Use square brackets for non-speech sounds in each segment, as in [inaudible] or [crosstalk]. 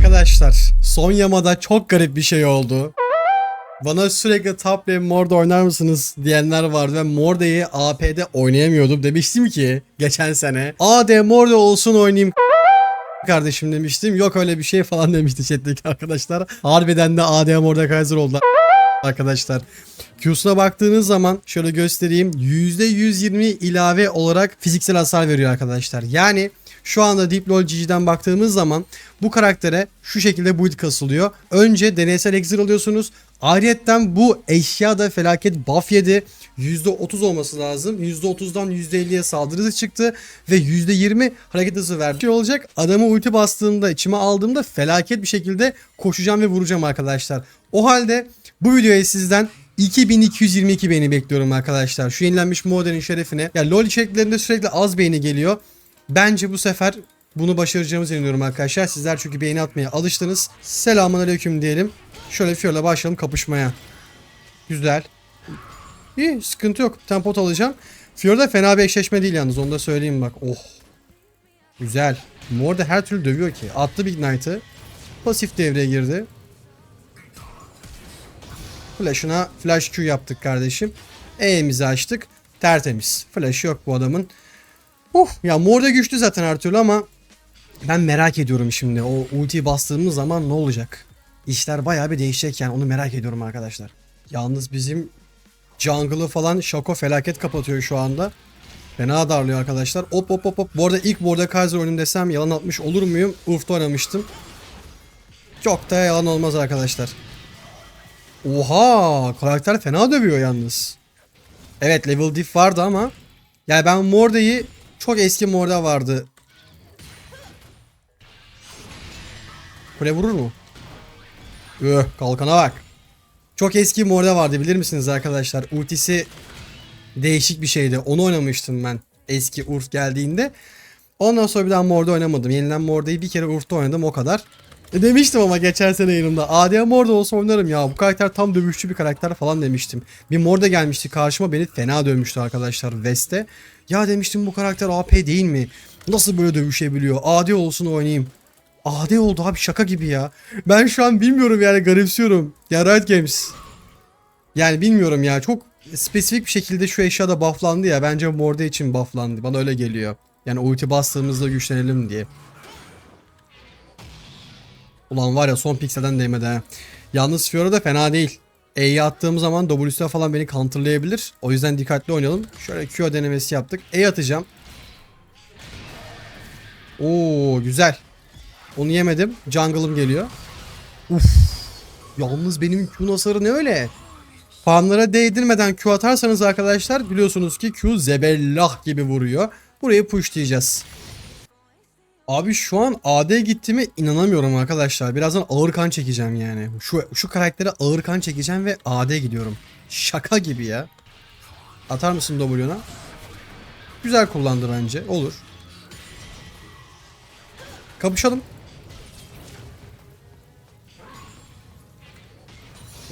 Arkadaşlar son yamada çok garip bir şey oldu. Bana sürekli top lane Morde oynar mısınız diyenler vardı ve Morde'yi AP'de oynayamıyordum demiştim ki geçen sene. AD Morde olsun oynayayım [laughs] kardeşim demiştim. Yok öyle bir şey falan demişti chat'teki arkadaşlar. Harbiden de AD Mordekaiser oldu [laughs] arkadaşlar. Q'suna baktığınız zaman şöyle göstereyim. %120 ilave olarak fiziksel hasar veriyor arkadaşlar. Yani şu anda Deep LoL GG'den baktığımız zaman bu karaktere şu şekilde build kasılıyor. Önce deneysel exir alıyorsunuz. Ayrıyetten bu eşya da felaket buff yedi. %30 olması lazım. %30'dan %50'ye saldırı çıktı. Ve %20 hareket hızı verdi. Şey olacak adamı ulti bastığımda içime aldığımda felaket bir şekilde koşacağım ve vuracağım arkadaşlar. O halde bu videoya sizden 2222 beğeni bekliyorum arkadaşlar. Şu yenilenmiş modelin şerefine. Ya LoL içeriklerinde sürekli az beğeni geliyor. Bence bu sefer bunu başaracağımızı inanıyorum arkadaşlar. Sizler çünkü beğeni atmaya alıştınız. Selamun aleyküm diyelim. Şöyle Fior'la başlayalım kapışmaya. Güzel. İyi sıkıntı yok. Tempot alacağım. Fior'da fena bir eşleşme değil yalnız onu da söyleyeyim bak. Oh. Güzel. Mor da her türlü dövüyor ki. Attı Big Knight'ı. Pasif devreye girdi. Flash'ına flash Q yaptık kardeşim. E'mizi açtık. Tertemiz. Flash yok bu adamın. Uh, ya mor da güçlü zaten her türlü ama ben merak ediyorum şimdi. O ultiyi bastığımız zaman ne olacak? İşler bayağı bir değişecek yani onu merak ediyorum arkadaşlar. Yalnız bizim jungle'ı falan Shaco felaket kapatıyor şu anda. Fena darlıyor arkadaşlar. Hop hop hop hop. Bu arada ilk Mordekaiser oyunu desem yalan atmış olur muyum? Urf'ta oynamıştım. Çok da yalan olmaz arkadaşlar. Oha! Karakter fena dövüyor yalnız. Evet level diff vardı ama yani ben Morde'yi çok eski Morde vardı. Kule vurur mu? Öh kalkana bak. Çok eski Morde vardı bilir misiniz arkadaşlar? Ultisi değişik bir şeydi. Onu oynamıştım ben eski Urf geldiğinde. Ondan sonra bir daha Morde oynamadım. Yenilen Morde'yi bir kere Urf'ta oynadım o kadar. E demiştim ama geçen sene yanımda. AD Morde olsa oynarım ya. Bu karakter tam dövüşçü bir karakter falan demiştim. Bir Morde gelmişti karşıma beni fena dövmüştü arkadaşlar West'te. Ya demiştim bu karakter AP değil mi? Nasıl böyle dövüşebiliyor? AD olsun oynayayım. AD oldu abi şaka gibi ya. Ben şu an bilmiyorum yani garipsiyorum. Ya Riot Games. Yani bilmiyorum ya çok spesifik bir şekilde şu eşyada bufflandı ya. Bence Morde için bufflandı. Bana öyle geliyor. Yani ulti bastığımızda güçlenelim diye. Ulan var ya son pikselden değmedi ha. Yalnız Fiora da fena değil. E'yi attığım zaman W'sine falan beni counterlayabilir. O yüzden dikkatli oynayalım. Şöyle Q denemesi yaptık. E atacağım. Oo güzel. Onu yemedim. Jungle'ım geliyor. Uf. Yalnız benim Q hasarı ne öyle? Farmlara değdirmeden Q atarsanız arkadaşlar biliyorsunuz ki Q zebellah gibi vuruyor. Burayı pushlayacağız. Abi şu an AD gittiğime inanamıyorum arkadaşlar. Birazdan ağır kan çekeceğim yani. Şu şu karaktere ağır kan çekeceğim ve AD gidiyorum. Şaka gibi ya. Atar mısın W'na? Güzel kullandı bence. Olur. Kapışalım.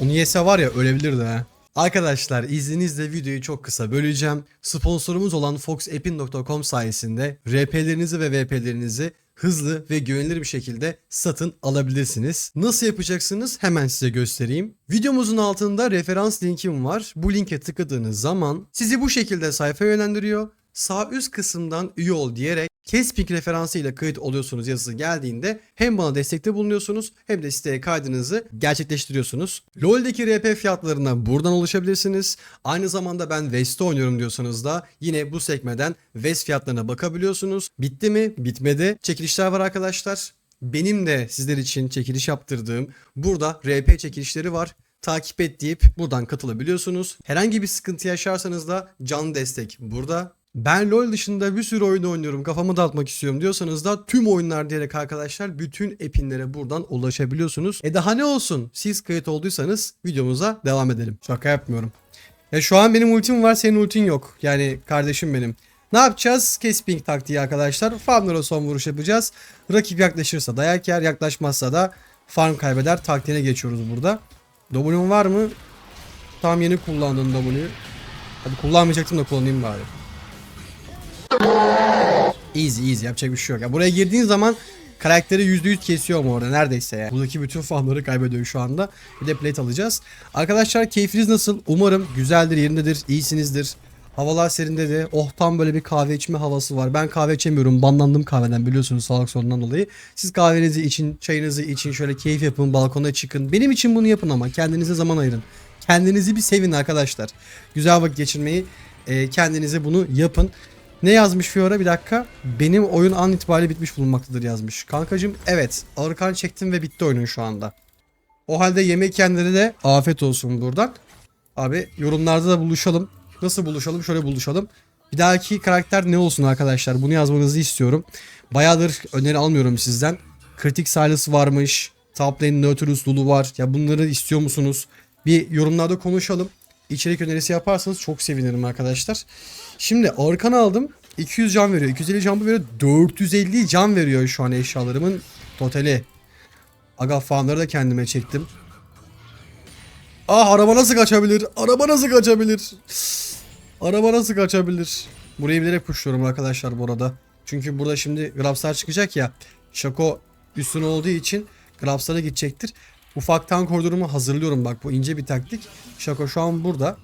Onu yese var ya ölebilirdi ha. Arkadaşlar izninizle videoyu çok kısa böleceğim. Sponsorumuz olan foxepin.com sayesinde RP'lerinizi ve VP'lerinizi hızlı ve güvenilir bir şekilde satın alabilirsiniz. Nasıl yapacaksınız hemen size göstereyim. Videomuzun altında referans linkim var. Bu linke tıkladığınız zaman sizi bu şekilde sayfaya yönlendiriyor. Sağ üst kısımdan üye ol diyerek Casping referansı ile kayıt oluyorsunuz yazısı geldiğinde hem bana destekte bulunuyorsunuz hem de siteye kaydınızı gerçekleştiriyorsunuz. LoL'deki RP fiyatlarına buradan ulaşabilirsiniz. Aynı zamanda ben West'te oynuyorum diyorsanız da yine bu sekmeden West fiyatlarına bakabiliyorsunuz. Bitti mi? Bitmedi. Çekilişler var arkadaşlar. Benim de sizler için çekiliş yaptırdığım burada RP çekilişleri var takip et deyip buradan katılabiliyorsunuz. Herhangi bir sıkıntı yaşarsanız da canlı destek burada. Ben LoL dışında bir sürü oyun oynuyorum kafamı dağıtmak istiyorum diyorsanız da tüm oyunlar diyerek arkadaşlar bütün epinlere buradan ulaşabiliyorsunuz. E daha ne olsun siz kayıt olduysanız videomuza devam edelim. Şaka yapmıyorum. Ya şu an benim ultim var senin ultin yok. Yani kardeşim benim. Ne yapacağız? Casping taktiği arkadaşlar. Farmlara son vuruş yapacağız. Rakip yaklaşırsa dayak yer yaklaşmazsa da farm kaybeder taktiğine geçiyoruz burada. W'un var mı? Tam yeni kullandın W'yu. Hadi kullanmayacaktım da kullanayım bari. Easy easy yapacak bir şey yok. Ya buraya girdiğin zaman karakteri %100 kesiyor mu orada neredeyse ya. Buradaki bütün farmları kaybediyor şu anda. Bir de plate alacağız. Arkadaşlar keyfiniz nasıl? Umarım güzeldir, yerindedir, iyisinizdir. Havalar serinde de oh tam böyle bir kahve içme havası var. Ben kahve içemiyorum. Banlandım kahveden biliyorsunuz sağlık sorunundan dolayı. Siz kahvenizi için, çayınızı için şöyle keyif yapın, balkona çıkın. Benim için bunu yapın ama kendinize zaman ayırın. Kendinizi bir sevin arkadaşlar. Güzel vakit geçirmeyi e, kendinize bunu yapın. Ne yazmış Fiora bir dakika. Benim oyun an itibariyle bitmiş bulunmaktadır yazmış. Kankacım evet ağır kan çektim ve bitti oyunun şu anda. O halde yemek yiyenlere de afet olsun buradan. Abi yorumlarda da buluşalım. Nasıl buluşalım? Şöyle buluşalım. Bir dahaki karakter ne olsun arkadaşlar? Bunu yazmanızı istiyorum. Bayağıdır öneri almıyorum sizden. Kritik Silas varmış. Top lane Nautilus var. Ya bunları istiyor musunuz? Bir yorumlarda konuşalım. İçerik önerisi yaparsanız çok sevinirim arkadaşlar. Şimdi Arkan aldım. 200 can veriyor. 250 can bu veriyor. 450 can veriyor şu an eşyalarımın totali. Aga fanları da kendime çektim. Ah araba nasıl kaçabilir? Araba nasıl kaçabilir? Araba nasıl kaçabilir? Burayı bilerek pushluyorum arkadaşlar bu arada. Çünkü burada şimdi Grabstar çıkacak ya. Şako üstüne olduğu için Grabstar'a gidecektir. Ufaktan koridorumu hazırlıyorum bak bu ince bir taktik. Şako şu an burada.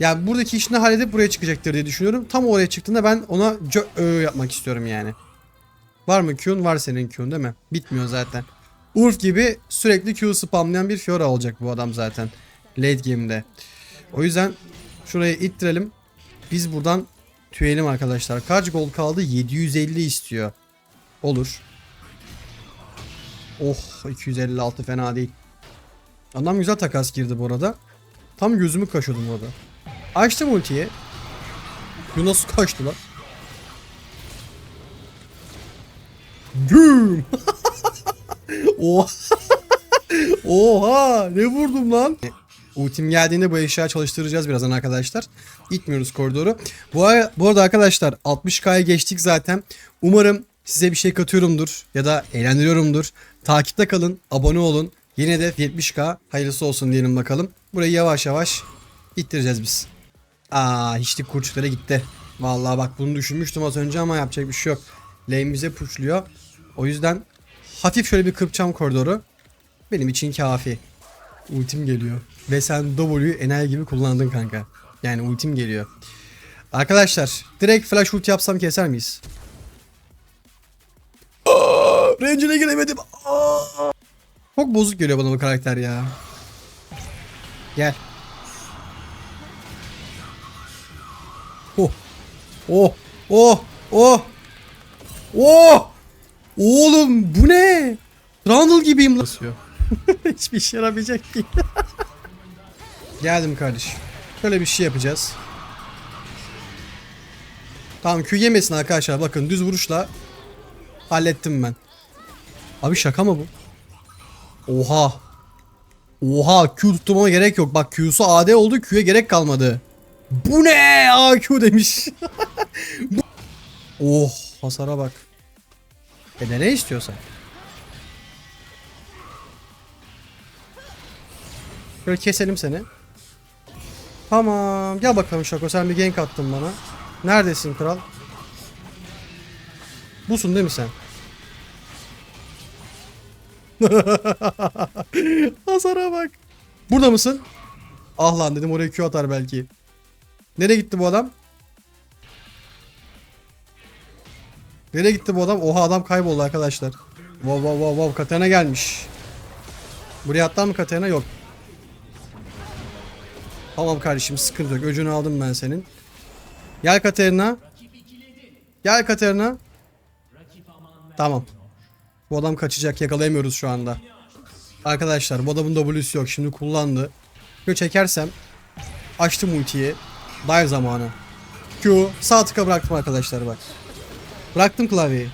Yani buradaki işini halledip buraya çıkacaktır diye düşünüyorum. Tam oraya çıktığında ben ona cö yapmak istiyorum yani. Var mı Q'un? Var senin Q'un değil mi? Bitmiyor zaten. Urf gibi sürekli Q spamlayan bir Fiora olacak bu adam zaten. Late game'de. O yüzden şuraya ittirelim. Biz buradan tüyelim arkadaşlar. Kaç gol kaldı? 750 istiyor. Olur. Oh 256 fena değil. Adam güzel takas girdi bu arada. Tam gözümü kaşıyordum orada. Açtım ultiyi. Bu nasıl kaçtı lan? Güm. [laughs] Oha. [laughs] Oha ne vurdum lan? Ultim geldiğinde bu eşya çalıştıracağız birazdan arkadaşlar. Gitmiyoruz koridoru. Bu, bu arada arkadaşlar 60K'ya geçtik zaten. Umarım size bir şey katıyorumdur ya da eğlendiriyorumdur. Takipte kalın, abone olun. Yine de 70K hayırlısı olsun diyelim bakalım. Burayı yavaş yavaş ittireceğiz biz. Aa hiçlik kurçlara gitti. Vallahi bak bunu düşünmüştüm az önce ama yapacak bir şey yok. Lane bize pushluyor. O yüzden hafif şöyle bir kırpacağım koridoru. Benim için kafi. Ultim geliyor. Ve sen W'yu enayi gibi kullandın kanka. Yani ultim geliyor. Arkadaşlar direkt flash ult yapsam keser miyiz? Range'ine giremedim. Aa! Çok bozuk geliyor bana bu karakter ya. Gel. Oh. Oh. Oh. Oh. Oh. Oğlum bu ne? Randall gibiyim lan. [laughs] Hiçbir işe yaramayacak ki. [laughs] Geldim kardeşim. Şöyle bir şey yapacağız. Tamam Q yemesin arkadaşlar. Bakın düz vuruşla hallettim ben. Abi şaka mı bu? Oha. Oha Q tutturmama gerek yok. Bak Q'su AD oldu Q'ye gerek kalmadı. Bu ne? Aa Q demiş. [laughs] Oh hasara bak. E ne istiyorsan. Şöyle keselim seni. Tamam. Gel bakalım Şako sen bir gank attın bana. Neredesin kral? Busun değil mi sen? [laughs] Hasara bak. Burada mısın? Ah lan dedim oraya Q atar belki. Nereye gitti bu adam? Nereye gitti bu adam? Oha adam kayboldu arkadaşlar. Wow wow wow wow Katarina gelmiş. Buraya atlar mı Katarina? Yok. Tamam kardeşim sıkıntı yok. Öcünü aldım ben senin. Gel Katerina. Gel Katerina. Tamam. Bu adam kaçacak. Yakalayamıyoruz şu anda. Arkadaşlar bu adamın W'si yok. Şimdi kullandı. Şöyle çekersem. Açtım ultiyi. Dive zamanı. Q. Sağ tıka bıraktım arkadaşlar bak. Bıraktım klavyeyi.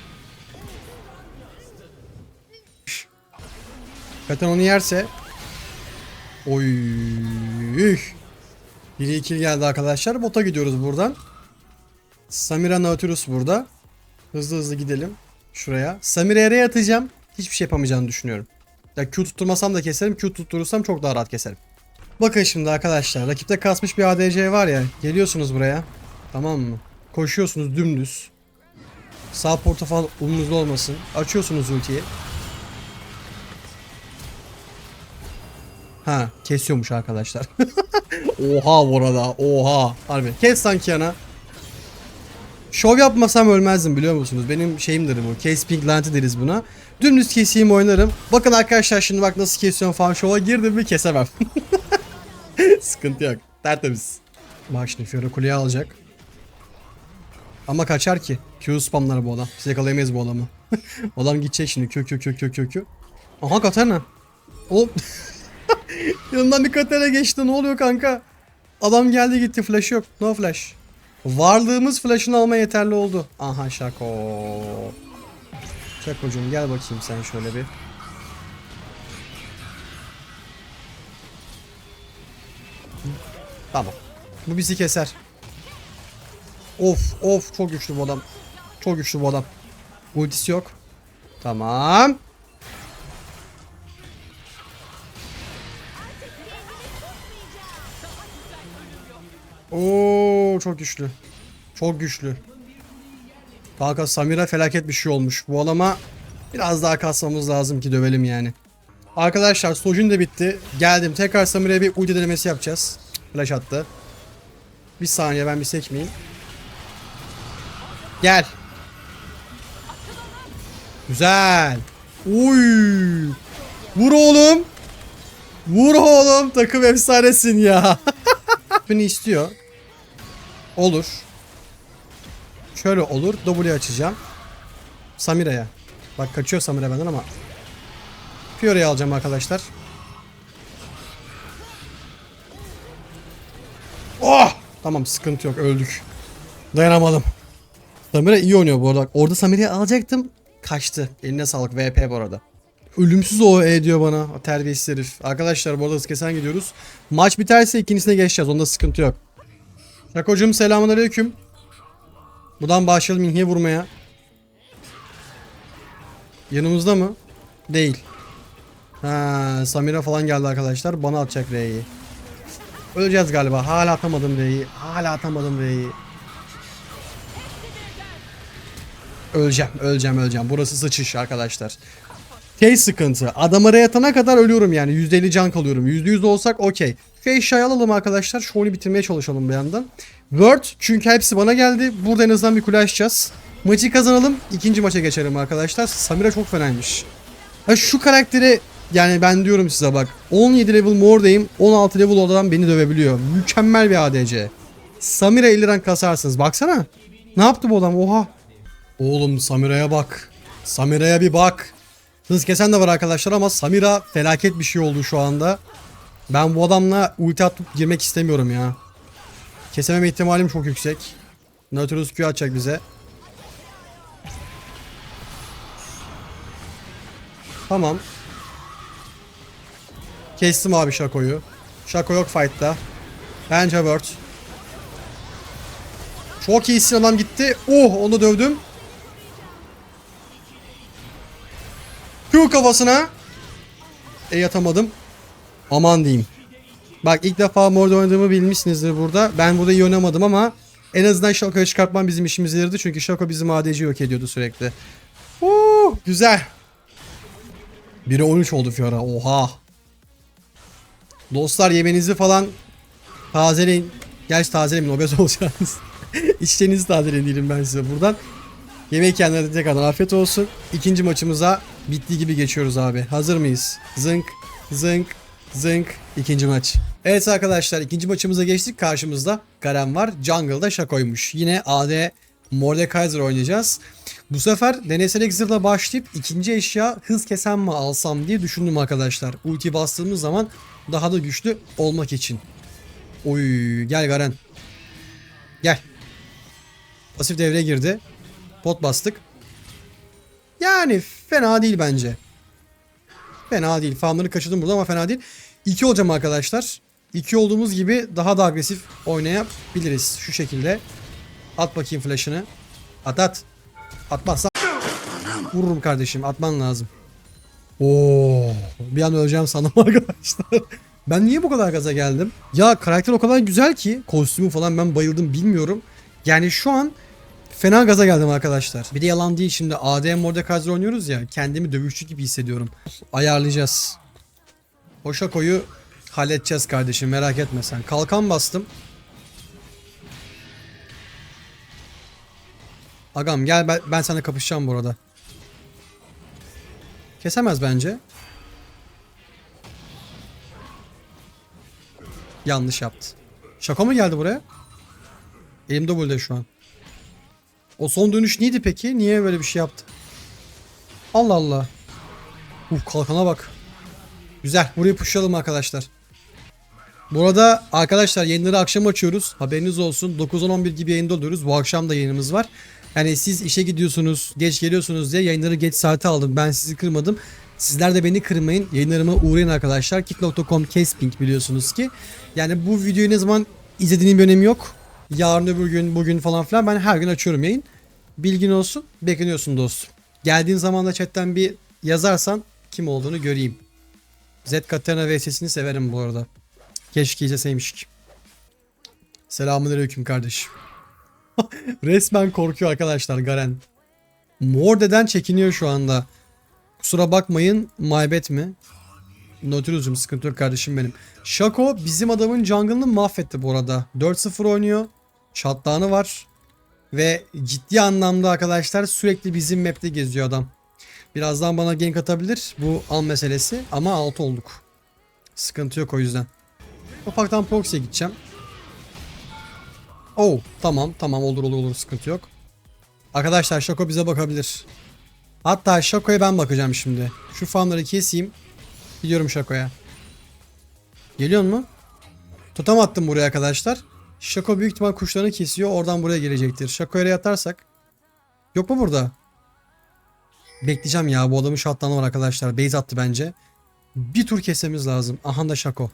Zaten onu yerse. Oy. 1'e 2 geldi arkadaşlar. Bota gidiyoruz buradan. Samira Nautilus burada. Hızlı hızlı gidelim. Şuraya. Samira'ya yere atacağım. Hiçbir şey yapamayacağını düşünüyorum. Ya Q tutturmasam da keserim. Q tutturursam çok daha rahat keserim. Bakın şimdi arkadaşlar. Rakipte kasmış bir ADC var ya. Geliyorsunuz buraya. Tamam mı? Koşuyorsunuz dümdüz. Sağ porta falan umurunuzda olmasın. Açıyorsunuz ultiyi. Ha kesiyormuş arkadaşlar. [laughs] oha bu arada oha. Harbi kes sanki yana. Şov yapmasam ölmezdim biliyor musunuz? Benim şeyimdir bu. Case pink lanti deriz buna. Dümdüz keseyim oynarım. Bakın arkadaşlar şimdi bak nasıl kesiyorum falan şova girdim mi kesemem. [laughs] Sıkıntı yok. Tertemiz. Bak şimdi Fiora kuleyi alacak. Ama kaçar ki. Q spamlar bu adam. Biz yakalayamayız bu adamı. [laughs] Adam gidecek şimdi. Kö kö kö kö kö kö. Aha Katarina. Oğlum. [laughs] Yanından bir Katarina geçti. Ne oluyor kanka? Adam geldi gitti. Flash yok. No flash. Varlığımız flash'ını alma yeterli oldu. Aha şako. Şakocuğum gel bakayım sen şöyle bir. Tamam. Bu bizi keser. Of of çok güçlü bu adam. Çok güçlü bu adam. Ultisi yok. Tamam. Oo çok güçlü. Çok güçlü. Kanka Samira felaket bir şey olmuş. Bu adama biraz daha kasmamız lazım ki dövelim yani. Arkadaşlar Sojin de bitti. Geldim. Tekrar Samira'ya bir ulti denemesi yapacağız. Flash attı. Bir saniye ben bir sekmeyeyim. Gel. Güzel. Uy. Vur oğlum. Vur oğlum. Takım efsanesin ya. [laughs] Beni istiyor. Olur. Şöyle olur. W açacağım. Samira'ya. Bak kaçıyor Samira benden ama. Fiore'yi alacağım arkadaşlar. Oh! Tamam sıkıntı yok öldük. Dayanamadım. Samira iyi oynuyor bu arada. Orada Samira'yı alacaktım. Kaçtı. Eline sağlık. VP bu arada. Ölümsüz o E diyor bana. O terbiyesiz herif. Arkadaşlar bu arada kesen gidiyoruz. Maç biterse ikincisine geçeceğiz. Onda sıkıntı yok. Şakocuğum selamun aleyküm. Buradan başlayalım inhiye vurmaya. Yanımızda mı? Değil. Ha, Samira falan geldi arkadaşlar. Bana atacak R'yi. Öleceğiz galiba. Hala atamadım R'yi. Hala atamadım R'yi. Öleceğim, öleceğim, öleceğim. Burası sıçış arkadaşlar. Şey sıkıntı. Adam araya yatana kadar ölüyorum yani. %50 can kalıyorum. %100 olsak okey. Şu eşyayı alalım arkadaşlar. Şu oyunu bitirmeye çalışalım bir yandan. Word çünkü hepsi bana geldi. Burada en azından bir kule açacağız. Maçı kazanalım. ikinci maça geçelim arkadaşlar. Samira çok fenaymış. Ha şu karakteri yani ben diyorum size bak. 17 level more'dayım. 16 level olan beni dövebiliyor. Mükemmel bir ADC. Samira 50 rank kasarsınız. Baksana. Ne yaptı bu adam? Oha. Oğlum Samira'ya bak. Samira'ya bir bak. Hız kesen de var arkadaşlar ama Samira felaket bir şey oldu şu anda. Ben bu adamla ulti atıp girmek istemiyorum ya. Kesememe ihtimalim çok yüksek. Nautilus Q atacak bize. Tamam. Kestim abi Shaco'yu. Shaco yok fight'ta. Bence Word. Çok iyisin adam gitti. Oh onu dövdüm. Q kafasına. E yatamadım. Aman diyeyim. Bak ilk defa Mord oynadığımı bilmişsinizdir burada. Ben burada iyi oynamadım ama en azından Shaco'yu çıkartmam bizim işimize yaradı. Çünkü Shaco bizim ADC yok ediyordu sürekli. Uh, güzel. 1'e 13 oldu Fiora. Oha. Dostlar yemenizi falan tazeleyin. Gerçi tazeleyin obez [laughs] olacaksınız. İçeceğinizi tazeleyin diyelim ben size buradan. Yemek yiyenlere tekrardan afiyet olsun. İkinci maçımıza bittiği gibi geçiyoruz abi. Hazır mıyız? Zınk, zınk, zınk. İkinci maç. Evet arkadaşlar ikinci maçımıza geçtik. Karşımızda Garen var. Jungle'da Shaco'ymuş. Yine AD Mordekaiser oynayacağız. Bu sefer deneysel exit'la başlayıp ikinci eşya hız kesen mi alsam diye düşündüm arkadaşlar. Ulti bastığımız zaman daha da güçlü olmak için. Oy gel Garen. Gel. Pasif devreye girdi. Pot bastık. Yani fena değil bence. Fena değil. Farmları kaçırdım burada ama fena değil. 2 olacağım arkadaşlar. 2 olduğumuz gibi daha da agresif oynayabiliriz. Şu şekilde. At bakayım flash'ını. At at. Atmazsan vururum kardeşim. Atman lazım. Oo, bir an öleceğim sandım [laughs] arkadaşlar. Ben niye bu kadar gaza geldim? Ya karakter o kadar güzel ki kostümü falan ben bayıldım bilmiyorum. Yani şu an Fena gaza geldim arkadaşlar. Bir de yalan değil şimdi AD Mordekaiser oynuyoruz ya. Kendimi dövüşçü gibi hissediyorum. Ayarlayacağız. O Şako'yu halledeceğiz kardeşim merak etme sen. Kalkan bastım. Agam gel ben, ben sana kapışacağım bu arada. Kesemez bence. Yanlış yaptı. Şaka mı geldi buraya? Elimde böyle şu an. O son dönüş neydi peki? Niye böyle bir şey yaptı? Allah Allah. Uf kalkana bak. Güzel. Burayı pushlayalım arkadaşlar. Burada arkadaşlar yayınları akşam açıyoruz. Haberiniz olsun. 9-10-11 gibi yayında oluyoruz. Bu akşam da yayınımız var. Yani siz işe gidiyorsunuz, geç geliyorsunuz diye yayınları geç saate aldım. Ben sizi kırmadım. Sizler de beni kırmayın. Yayınlarıma uğrayın arkadaşlar. Kit.com Casping biliyorsunuz ki. Yani bu videoyu ne zaman izlediğinin bir önemi yok. Yarın öbür gün, bugün falan filan ben her gün açıyorum yayın. Bilgin olsun. Bekleniyorsun dostum. Geldiğin zaman da chatten bir yazarsan kim olduğunu göreyim. Z Katerina VS'sini severim bu arada. Keşke izleseymişik. Selamünaleyküm kardeşim. [laughs] Resmen korkuyor arkadaşlar Garen. Morde'den çekiniyor şu anda. Kusura bakmayın maybet mi? Nautilus'um sıkıntı yok kardeşim benim. Shaco bizim adamın jungle'ını mahvetti bu arada. 4-0 oynuyor. Shutdown'ı var. Ve ciddi anlamda arkadaşlar sürekli bizim map'te geziyor adam. Birazdan bana gank atabilir. Bu an meselesi. Ama alt olduk. Sıkıntı yok o yüzden. Ufaktan proxy'ye gideceğim. Oh tamam tamam olur olur olur sıkıntı yok. Arkadaşlar Şako bize bakabilir. Hatta Şako'ya ben bakacağım şimdi. Şu farmları keseyim. Gidiyorum Şako'ya. Geliyor mu? Totem attım buraya arkadaşlar. Şako büyük ihtimal kuşlarını kesiyor. Oradan buraya gelecektir. Şako'ya yatarsak. Yok mu burada? Bekleyeceğim ya. Bu adamın shutdown'ı var arkadaşlar. Base attı bence. Bir tur kesmemiz lazım. Aha da Şako.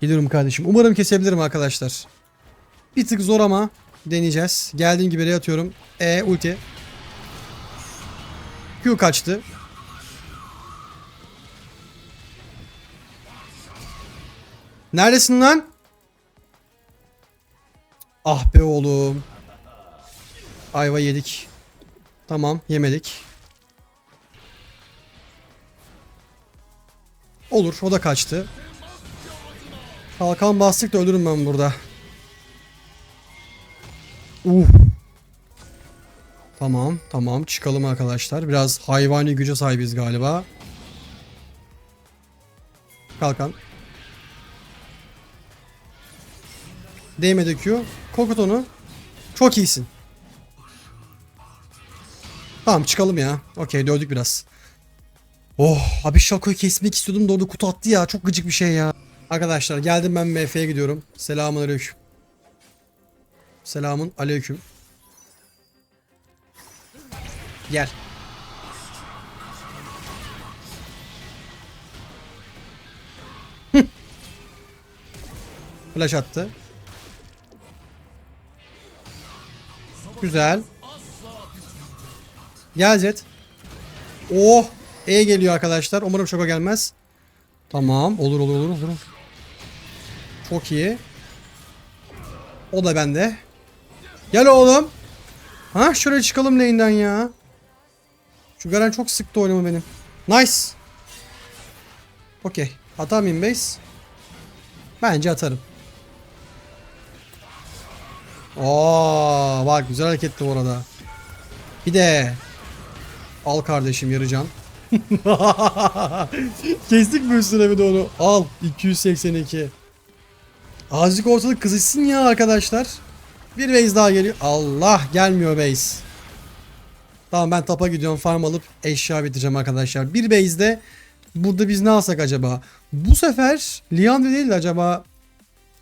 Geliyorum kardeşim. Umarım kesebilirim arkadaşlar. Bir tık zor ama deneyeceğiz. Geldiğim gibi yere atıyorum. E ulti. Q kaçtı. Neredesin lan? Ah be oğlum. Ayva yedik. Tamam yemedik. Olur o da kaçtı. Kalkan bastık da ölürüm ben burada. Uh. Tamam tamam çıkalım arkadaşlar. Biraz hayvani güce sahibiz galiba. Kalkan. Değmedi Q. Kokut onu. Çok iyisin. Tamam çıkalım ya. Okey dövdük biraz. Oh abi şakoyu kesmek istiyordum da orada kutu attı ya. Çok gıcık bir şey ya. Arkadaşlar geldim ben MF'ye gidiyorum. Selamun aleyküm. Selamun aleyküm. Gel. Flash attı. Güzel. Gel Zed. Oh. E geliyor arkadaşlar. Umarım şoka gelmez. Tamam. Olur olur olur olur. Çok iyi. O da bende. Gel oğlum. Ha şöyle çıkalım lane'den ya. Şu Garen çok sıktı oyunumu benim. Nice. Okey. Atar mıyım base? Bence atarım. Oo, bak güzel hareketti bu arada. Bir de al kardeşim yarıcan. [laughs] Kestik mi üstüne bir de onu? Al 282. Azıcık ortalık kızışsın ya arkadaşlar. Bir base daha geliyor. Allah gelmiyor base. Tamam ben tapa gidiyorum farm alıp eşya bitireceğim arkadaşlar. Bir base'de burada biz ne alsak acaba? Bu sefer Liandry değil de acaba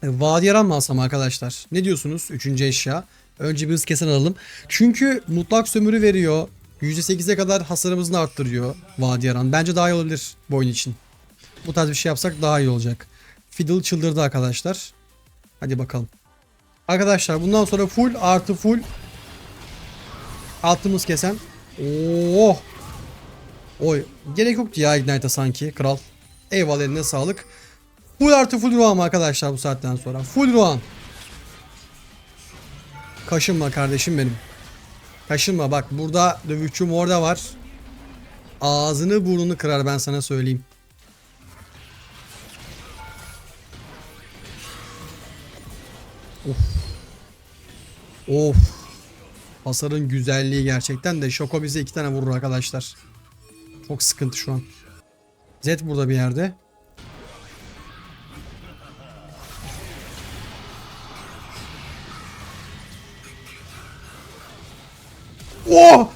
Vadiyaran mı alsam arkadaşlar? Ne diyorsunuz? Üçüncü eşya. Önce bir hız kesen alalım. Çünkü mutlak sömürü veriyor. %8'e kadar hasarımızı arttırıyor Vadiyaran. Bence daha iyi olabilir bu oyun için. Bu tarz bir şey yapsak daha iyi olacak. Fiddle çıldırdı arkadaşlar. Hadi bakalım. Arkadaşlar bundan sonra full artı full altımız kesen. Oo. Oy. Gerek yoktu ya Ignite'a sanki kral. Eyvallah eline sağlık. Full artı full Roam arkadaşlar bu saatten sonra. Full Roam. Kaşınma kardeşim benim. Kaşınma bak burada dövüşçüm orada var. Ağzını burnunu kırar ben sana söyleyeyim. Of. Of. Hasarın güzelliği gerçekten de Şoko bize iki tane vurur arkadaşlar. Çok sıkıntı şu an. Zed burada bir yerde. Oh!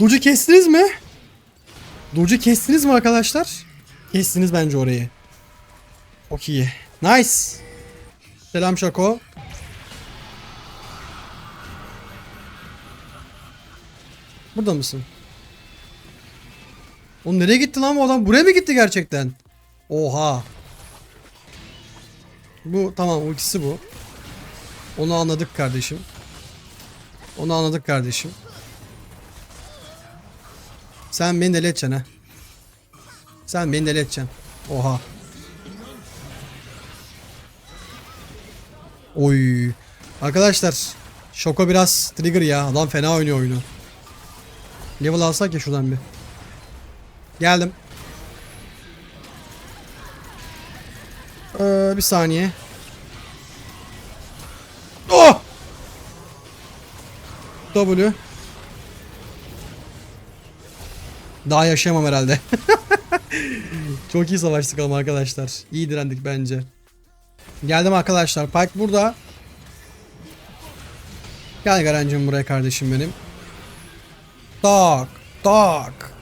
Doge'u kestiniz mi? Doge'u kestiniz mi arkadaşlar? Kestiniz bence orayı. Çok iyi. Nice. Selam Şako. Burada mısın? O nereye gitti lan bu adam? Buraya mı gitti gerçekten? Oha. Bu tamam ultisi bu. Onu anladık kardeşim. Onu anladık kardeşim. Sen beni deli ha. Sen beni deli. Oha. Oy. Arkadaşlar. Şoko biraz trigger ya. Adam fena oynuyor oyunu. Level alsak ya şuradan bir. Geldim. Ee, bir saniye. Oh! W. Daha yaşayamam herhalde. [laughs] Çok iyi savaştık ama arkadaşlar. İyi direndik bence. Geldim arkadaşlar. Pike burada. Gel Garancım buraya kardeşim benim. Tak. Tak.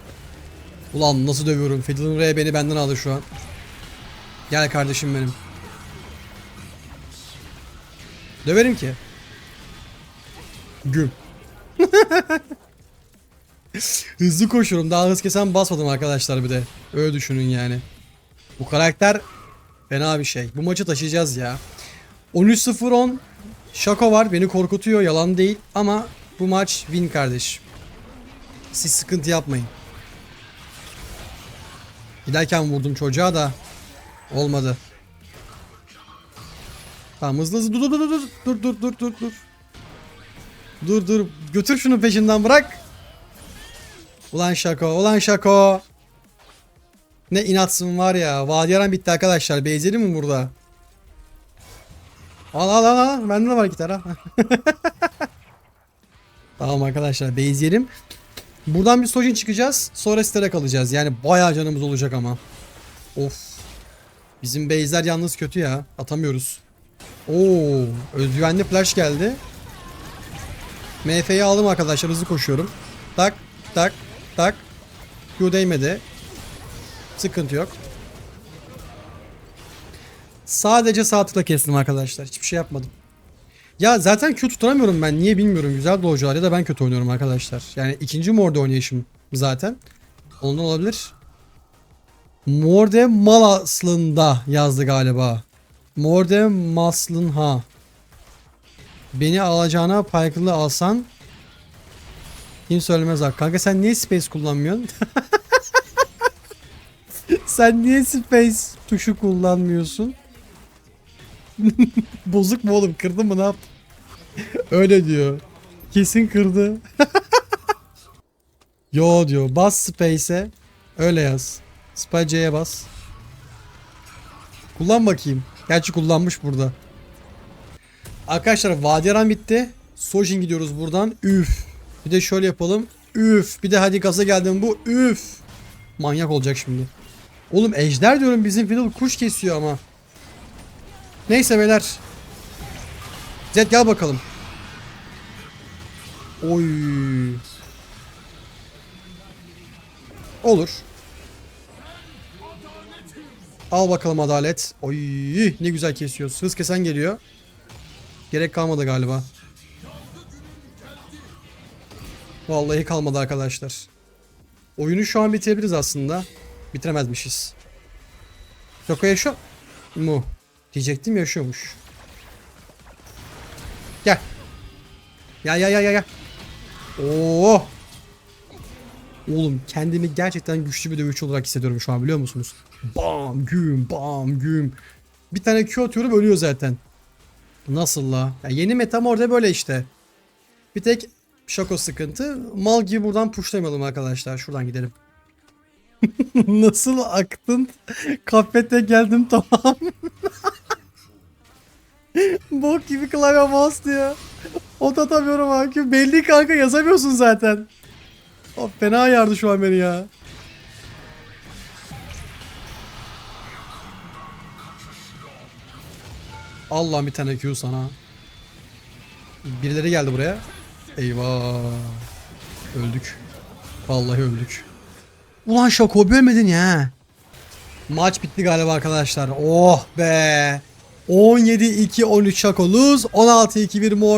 Ulan nasıl dövüyorum. Fiddle'ın R beni benden aldı şu an. Gel kardeşim benim. Döverim ki. Güm. [laughs] [laughs] Hızlı koşuyorum. Daha hız kesen basmadım arkadaşlar bir de. Öyle düşünün yani. Bu karakter fena bir şey. Bu maçı taşıyacağız ya. 13-0-10 Şako var. Beni korkutuyor. Yalan değil. Ama bu maç win kardeş. Siz sıkıntı yapmayın. Giderken vurdum çocuğa da olmadı. Tamam hızlı hızlı dur dur dur dur dur dur dur dur dur. Dur götür şunu peşinden bırak. Ulan şako ulan şako. Ne inatsın var ya. Vadiyaran bitti arkadaşlar. Beyzeli mi burada? Al al al al. Bende de var gitar ha. [laughs] tamam arkadaşlar. Beyzeyelim. Buradan bir sojin çıkacağız. Sonra stere kalacağız. Yani bayağı canımız olacak ama. Of. Bizim base'ler yalnız kötü ya. Atamıyoruz. Oo, özgüvenli flash geldi. MF'yi aldım arkadaşlar. Hızlı koşuyorum. Tak tak tak. Q değmedi. Sıkıntı yok. Sadece sağ tıkla kestim arkadaşlar. Hiçbir şey yapmadım. Ya zaten Q tutamıyorum ben. Niye bilmiyorum. Güzel dojolar ya da ben kötü oynuyorum arkadaşlar. Yani ikinci morde oynayışım zaten. Ondan olabilir. Morde mal aslında yazdı galiba. Morde maslın ha. Beni alacağına paykılı alsan kim söylemez bak. Kanka sen niye space kullanmıyorsun? [laughs] sen niye space tuşu kullanmıyorsun? [laughs] Bozuk mu oğlum? Kırdın mı ne yaptın? [laughs] Öyle diyor. Kesin kırdı. Yo diyor. Bas space'e. Öyle yaz. Space'ye bas. Kullan bakayım. Gerçi kullanmış burada. Arkadaşlar Vadiyaran bitti. Sojin gidiyoruz buradan. Üf. Bir de şöyle yapalım. Üf. Bir de hadi gaza geldim bu. Üf. Manyak olacak şimdi. Oğlum ejder diyorum bizim Fiddle kuş kesiyor ama. Neyse beyler. Zed gel bakalım. Oy. Olur. Al bakalım adalet. Oy ne güzel kesiyoruz. Hız kesen geliyor. Gerek kalmadı galiba. Vallahi kalmadı arkadaşlar. Oyunu şu an bitirebiliriz aslında. Bitiremezmişiz. Şoko yaşıyor mu? Diyecektim yaşıyormuş. Gel. Gel gel gel gel. gel. Oo. Oğlum kendimi gerçekten güçlü bir dövüşçü olarak hissediyorum şu an biliyor musunuz? Bam güm bam güm. Bir tane Q atıyorum ölüyor zaten. Nasıl la? Ya yeni metam orada böyle işte. Bir tek Şako sıkıntı. Mal gibi buradan pushlamayalım arkadaşlar. Şuradan gidelim. [laughs] Nasıl aktın? Kafete geldim tamam. [laughs] Bok gibi klavye mouse ya. Ot atamıyorum hakim. Belli kanka yazamıyorsun zaten. O fena yardı şu an beni ya. Allah bir tane Q sana. Birileri geldi buraya. Eyvah. Öldük. Vallahi öldük. Ulan Şoko bölmedin ya. Maç bitti galiba arkadaşlar. Oh be. 17-2-13 Şako lose. 16-2-1 mor.